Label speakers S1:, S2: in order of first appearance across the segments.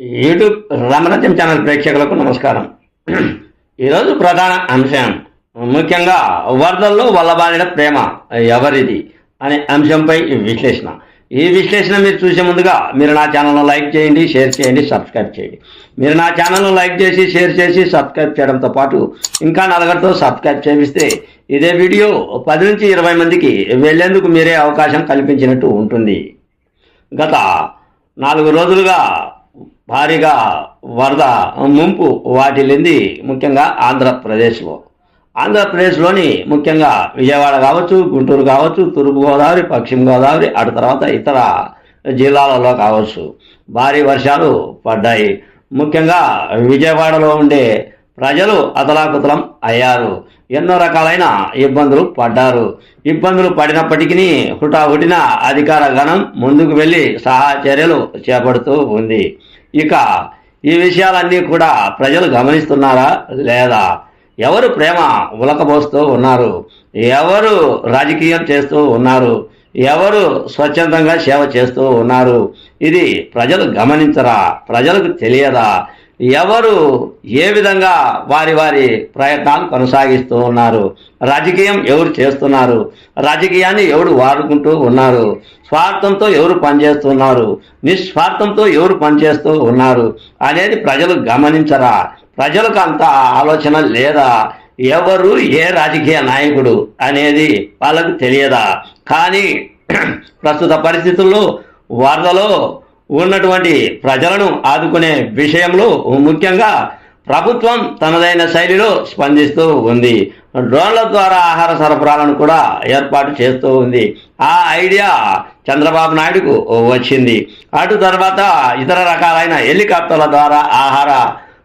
S1: YouTube రామరాజ్యం channel ప్రేక్షకులకు నమస్కారం. ఈరోజు ప్రధాన అంశం ముఖ్యంగా వరదల్లో వల్లబాలిన ప్రేమ ఎవరిది అనే అంశంపై ఈ విశ్లేషణ. ఈ విశ్లేషణ మీరు చూసే ముందుగా మీరు నా ఛానల్ను లైక్ చేయండి షేర్ చేయండి సబ్స్క్రైబ్ చేయండి. మీరు నా ఛానల్ను లైక్ చేసి షేర్ చేసి సబ్స్క్రైబ్ చేయడంతో పాటు ఇంకా నలుగురితో సబ్స్క్రైబ్ చేపిస్తే ఇదే వీడియో పది నుంచి ఇరవై మందికి వెళ్ళేందుకు మీరే అవకాశం కల్పించినట్టు ఉంటుంది. గత నాలుగు రోజులుగా భారీగా వరద ముంపు వాటిల్లింది ముఖ్యంగా ఆంధ్రప్రదేశ్లో. ఆంధ్రప్రదేశ్లోని ముఖ్యంగా విజయవాడ కావచ్చు గుంటూరు కావచ్చు తూర్పు గోదావరి పశ్చిమ గోదావరి అటు తర్వాత ఇతర జిల్లాలలో కావచ్చు భారీ వర్షాలు పడ్డాయి. ముఖ్యంగా విజయవాడలో ఉండే ప్రజలు అతలాకుతలం అయ్యారు. ఎన్నో రకాలైన ఇబ్బందులు పడ్డారు. ఇబ్బందులు పడినప్పటికీ హుటాహుటిన అధికార గణం ముందుకు వెళ్ళి సహాయ చర్యలు చేపడుతూ ఉంది. ఇక ఈ విషయాలన్నీ కూడా ప్రజలు గమనిస్తున్నారా లేదా? ఎవరు ప్రేమ ఉలకబోస్తూ ఉన్నారు? ఎవరు రాజకీయం చేస్తూ ఉన్నారు? ఎవరు స్వచ్ఛందంగా సేవ చేస్తూ ఉన్నారు? ఇది ప్రజలు గమనించరా? ప్రజలకు తెలియదా? ఎవరు ఏ విధంగా వారి వారి ప్రయత్నాలు కొనసాగిస్తూ ఉన్నారు? రాజకీయం ఎవరు చేస్తున్నారు? రాజకీయాన్ని ఎవరు వాడుకుంటూ ఉన్నారు? స్వార్థంతో ఎవరు పనిచేస్తున్నారు? నిస్వార్థంతో ఎవరు పనిచేస్తూ ఉన్నారు? అనేది ప్రజలు గమనించరా? ప్రజలకు అంత ఆలోచన లేదా? ఎవరు ఏ రాజకీయ నాయకుడు అనేది వాళ్ళకు తెలియదా? కానీ ప్రస్తుత పరిస్థితుల్లో వరదలో ఉన్నటువంటి ప్రజలను ఆదుకునే విషయంలో ముఖ్యంగా ప్రభుత్వం తనదైన శైలిలో స్పందిస్తూ ఉంది. డ్రోన్ల ద్వారా ఆహార సరఫరాలను కూడా ఏర్పాటు చేస్తూ ఉంది. ఆ ఐడియా చంద్రబాబు నాయుడుకు వచ్చింది. అటు తర్వాత ఇతర రకాలైన హెలికాప్టర్ల ద్వారా ఆహార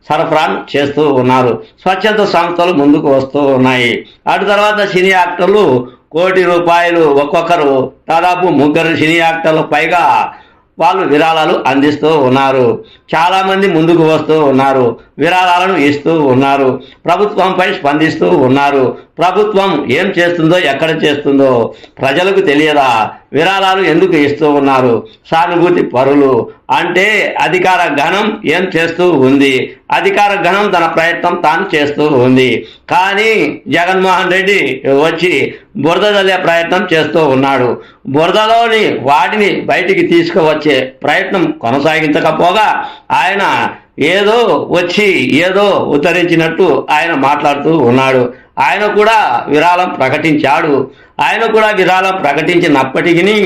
S1: సరఫరాను చేస్తూ ఉన్నారు. స్వచ్ఛంద సంస్థలు ముందుకు వస్తూ ఉన్నాయి. అటు తర్వాత సినీ యాక్టర్లు కోటి రూపాయలు ఒక్కొక్కరు దాదాపు ముగ్గురు సినీ యాక్టర్లు పైగా వాళ్ళు విరాళాలు అందిస్తూ ఉన్నారు. చాలామంది ముందుకు వస్తూ ఉన్నారు. విరాళాలను ఇస్తూ ఉన్నారు. ప్రభుత్వంపై స్పందిస్తూ ఉన్నారు. ప్రభుత్వం ఏం చేస్తుందో ఎక్కడ చేస్తుందో ప్రజలకు తెలియదా? విరాళాలు ఎందుకు ఇస్తూ ఉన్నారు? సానుభూతి పరులు. అంటే అధికార గణం ఏం చేస్తూ ఉంది? అధికార గణం తన ప్రయత్నం తాను చేస్తూ ఉంది. కానీ జగన్మోహన్ రెడ్డి వచ్చి బురద చల్లే ప్రయత్నం చేస్తూ ఉన్నాడు. బురదలోని వాటిని బయటికి తీసుకువచ్చే ప్రయత్నం కొనసాగించకపోగా ఆయన ఏదో వచ్చి ఏదో ఉత్తరించినట్టు ఆయన మాట్లాడుతూ ఉన్నాడు. ఆయన కూడా విరాళం ప్రకటించాడు. ఆయన కూడా విరాళం ప్రకటించినప్పటికీ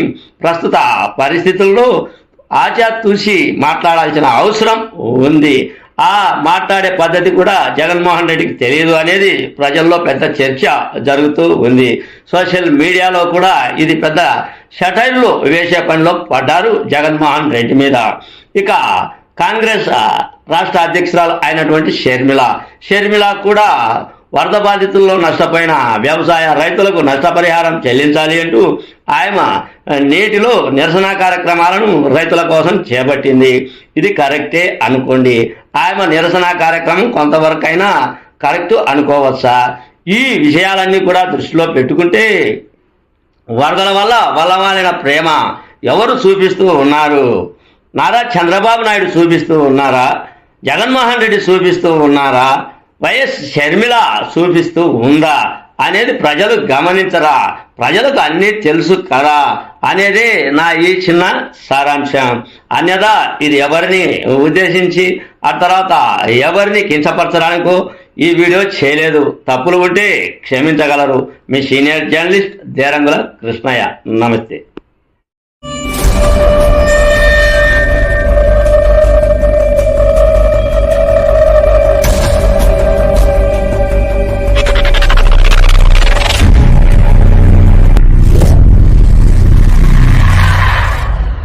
S1: ప్రస్తుత పరిస్థితుల్లో ఆచాతూసి మాట్లాడాల్సిన అవసరం ఉంది. ఆ మాట్లాడే పద్ధతి కూడా జగన్మోహన్ రెడ్డికి తెలియదు అనేది ప్రజల్లో పెద్ద చర్చ జరుగుతూ ఉంది. సోషల్ మీడియాలో కూడా ఇది పెద్ద షటైర్లు వేసే పనిలో పడ్డారు జగన్మోహన్ రెడ్డి మీద. ఇక కాంగ్రెస్ రాష్ట్ర అధ్యక్షురాలు అయినటువంటి షర్మిల. షర్మిల కూడా వరద బాధితుల్లో నష్టపోయిన వ్యవసాయ రైతులకు నష్టపరిహారం చెల్లించాలి అంటూ ఆయన నేటిలో నిరసన కార్యక్రమాలను రైతుల కోసం చేపట్టింది. ఇది కరెక్టే అనుకోండి. ఆయన నిరసన కార్యక్రమం కొంతవరకైనా కరెక్ట్ అనుకోవచ్చా? ఈ విషయాలన్నీ కూడా దృష్టిలో పెట్టుకుంటే వరదల వల్ల వల్లవాలిన ప్రేమ ఎవరు చూపిస్తూ ఉన్నారు? నారా చంద్రబాబు నాయుడు చూపిస్తూ ఉన్నారా? జగన్మోహన్ రెడ్డి చూపిస్తూ ఉన్నారా? వైఎస్ షర్మిల చూపిస్తూ ఉందా అనేది ప్రజలు గమనించరా? ప్రజలకు అన్నీ తెలుసు కదా అనేది నా ఈ చిన్న సారాంశం. అన్యదా ఇది ఎవరిని ఉద్దేశించి ఆ తర్వాత ఎవరిని కించపరచడానికి ఈ వీడియో చేయలేదు. తప్పులు ఉంటే క్షమించగలరు. మీ సీనియర్ జర్నలిస్ట్ దేరంగుల కృష్ణయ్య. నమస్తే.